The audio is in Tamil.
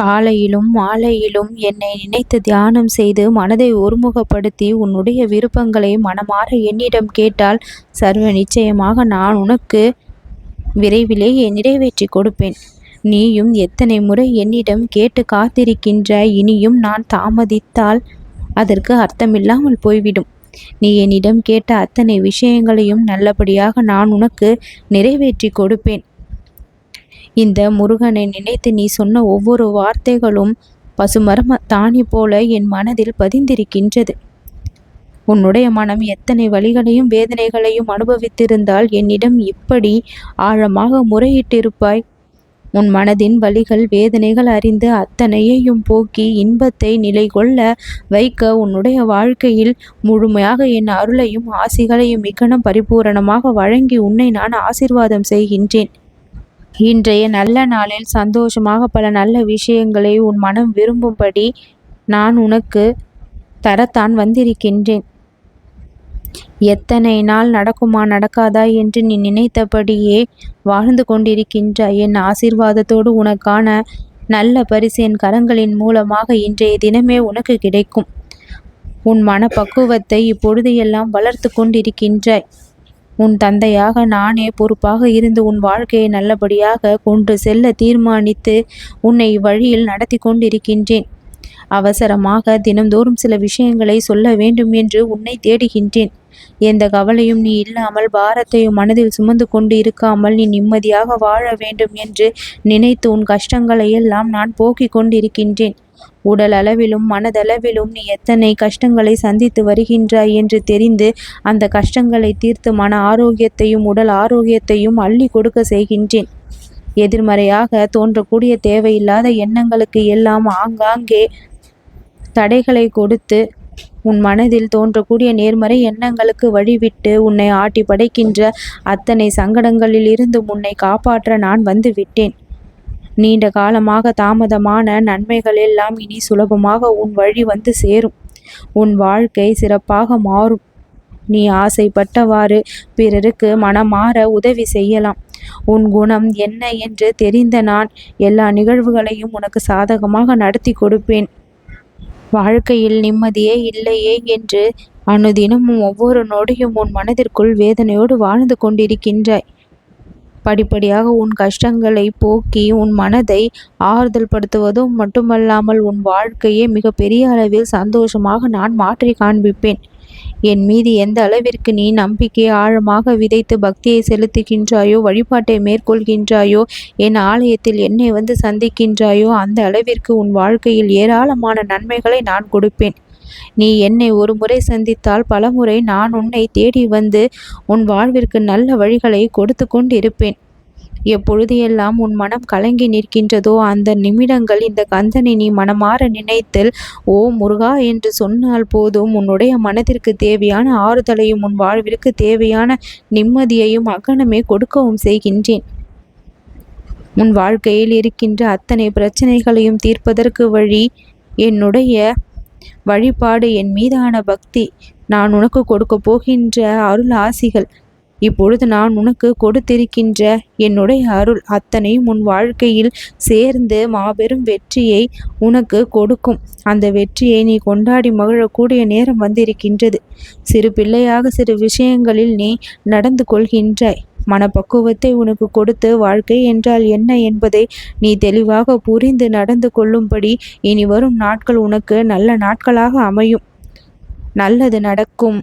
காலையிலும் மாலையிலும் என்னை நினைத்து தியானம் செய்து மனதை ஒருமுகப்படுத்தி உன்னுடைய விருப்பங்களை மனமாற என்னிடம் கேட்டால் சர்வ நிச்சயமாக நான் உனக்கு விரைவிலேயே நிறைவேற்றி கொடுப்பேன். நீயும் எத்தனை முறை என்னிடம் கேட்டு காத்திருக்கின்ற இனியும் நான் தாமதித்தால் அதற்கு அர்த்தமில்லாமல் போய்விடும். நீ என்னிடம் கேட்ட அத்தனை விஷயங்களையும் நல்லபடியாக நான் உனக்கு நிறைவேற்றி கொடுப்பேன். இந்த முருகனை நினைத்து நீ சொன்ன ஒவ்வொரு வார்த்தைகளும் பசுமரம தானி போல என் மனதில் பதிந்திருக்கின்றது. உன்னுடைய மனம் எத்தனை வழிகளையும் வேதனைகளையும் அனுபவித்திருந்தால் என்னிடம் இப்படி ஆழமாக முறையிட்டிருப்பாய். உன் மனதின் வழிகள் வேதனைகள் அறிந்து அத்தனையையும் போக்கி இன்பத்தை நிலைகொள்ள வைக்க உன்னுடைய வாழ்க்கையில் முழுமையாக என் அருளையும் ஆசிகளையும் மிகனம் பரிபூரணமாக வழங்கி உன்னை நான் ஆசிர்வாதம் செய்கின்றேன். இன்றைய நல்ல நாளில் சந்தோஷமாக பல நல்ல விஷயங்களை உன் மனம் விரும்பும்படி நான் உனக்கு தரத்தான் வந்திருக்கின்றேன். எத்தனை நாள் நடக்குமா நடக்காதா என்று நீ நினைத்தபடியே வாழ்ந்து கொண்டிருக்கின்ற என் ஆசீர்வாதத்தோடு உனக்கான நல்ல பரிசு என் கரங்களின் மூலமாக இன்றைய தினமே உனக்கு கிடைக்கும். உன் மனப்பக்குவத்தை இப்பொழுதையெல்லாம் வளர்த்து கொண்டிருக்கின்றாய். உன் தந்தையாக நானே பொறுப்பாக இருந்து உன் வாழ்க்கையை நல்லபடியாக கொண்டு செல்ல தீர்மானித்து உன்னை வழியில் நடத்தி கொண்டிருக்கின்றேன். அவசரமாக தினந்தோறும் சில விஷயங்களை சொல்ல வேண்டும் என்று உன்னை தேடுகின்றேன். எந்த கவலையும் நீ இல்லாமல் பாரத்தையும் மனதில் சுமந்து கொண்டு இருக்காமல் நீ நிம்மதியாக வாழ வேண்டும் என்று நினைத்து உன் கஷ்டங்களை எல்லாம் நான் போக்கிக் கொண்டிருக்கின்றேன். உடல் அளவிலும் மனதளவிலும் நீ எத்தனை கஷ்டங்களை சந்தித்து வருகின்றாய் என்று தெரிந்து அந்த கஷ்டங்களை தீர்த்து மன ஆரோக்கியத்தையும் உடல் ஆரோக்கியத்தையும் அள்ளி கொடுக்க செய்கின்றேன். எதிர்மறையாக தோன்றக்கூடிய தேவையில்லாத எண்ணங்களுக்கு எல்லாம் ஆங்காங்கே தடைகளை கொடுத்து உன் மனதில் தோன்றக்கூடிய நேர்மறை எண்ணங்களுக்கு வழிவிட்டு உன்னை ஆட்டி படைக்கின்ற அத்தனை சங்கடங்களில் இருந்து உன்னை காப்பாற்ற நான் வந்து விட்டேன். நீண்ட காலமாக தாமதமான நன்மைகள் எல்லாம் இனி சுலபமாக உன் வழி வந்து சேரும். உன் வாழ்க்கை சிறப்பாக மாறும். நீ ஆசைப்பட்டவாறு பிறருக்கு மனமாற உதவி செய்யலாம். உன் குணம் என்ன என்று தெரிந்த நான் எல்லா நிகழ்வுகளையும் உனக்கு சாதகமாக நடத்தி கொடுப்பேன். வாழ்க்கையில் நிம்மதியே இல்லையே என்று அனுதினமும் ஒவ்வொரு நொடியும் உன் மனதிற்குள் வேதனையோடு வாழ்ந்து கொண்டிருக்கின்றாய். படிப்படியாக உன் கஷ்டங்களை போக்கி உன் மனதை ஆறுதல் படுத்துவதும் மட்டுமல்லாமல் உன் வாழ்க்கையை மிகப்பெரிய அளவில் சந்தோஷமாக நான் மாற்றி காண்பிப்பேன். என் மீது எந்த அளவிற்கு நீ நம்பிக்கையை ஆழமாக விதைத்து பக்தியை செலுத்துகின்றாயோ வழிபாட்டை மேற்கொள்கின்றாயோ என் ஆலயத்தில் என்னை வந்து சந்திக்கின்றாயோ அந்த அளவிற்கு உன் வாழ்க்கையில் ஏராளமான நன்மைகளை நான் கொடுப்பேன். நீ என்னை ஒரு முறை சந்தித்தால் பலமுறை நான் உன்னை தேடி வந்து உன் வாழ்விற்கு நல்ல வழிகளை கொடுத்து கொண்டிருப்பேன். எப்பொழுது எல்லாம் உன் மனம் கலங்கி நிற்கின்றதோ அந்த நிமிடங்கள் இந்த கந்தனை நீ மனமாற நினைத்தல் ஓ முருகா என்று சொன்னால் போதும் உன்னுடைய மனதிற்கு தேவையான ஆறுதலையும் உன் வாழ்விற்கு தேவையான நிம்மதியையும் அகனமே கொடுக்கவும் செய்கின்றேன். உன் வாழ்க்கையில் இருக்கின்ற அத்தனை பிரச்சனைகளையும் தீர்ப்பதற்கு வழி என்னுடைய வழிபாடு என் மீதான பக்தி. நான் உனக்கு கொடுக்க போகின்ற அருள் ஆசிகள் இப்பொழுது நான் உனக்கு கொடுத்திருக்கின்ற என்னுடைய அருள் அத்தனையும் உன் வாழ்க்கையில் சேர்ந்து மாபெரும் வெற்றியை உனக்கு கொடுக்கும். அந்த வெற்றியை நீ கொண்டாடி மகிழக்கூடிய நேரம் வந்திருக்கின்றது. சிறு பிள்ளையாக சிறு விஷயங்களில் நீ நடந்து கொள்கின்றாய். மனப்பக்குவத்தை உனக்கு கொடுத்து வாழ்க்கை என்றால் என்ன என்பதை நீ தெளிவாக புரிந்து நடந்து கொள்ளும்படி இனி வரும் நாட்கள் உனக்கு நல்ல நாட்களாக அமையும். நல்லது நடக்கும்.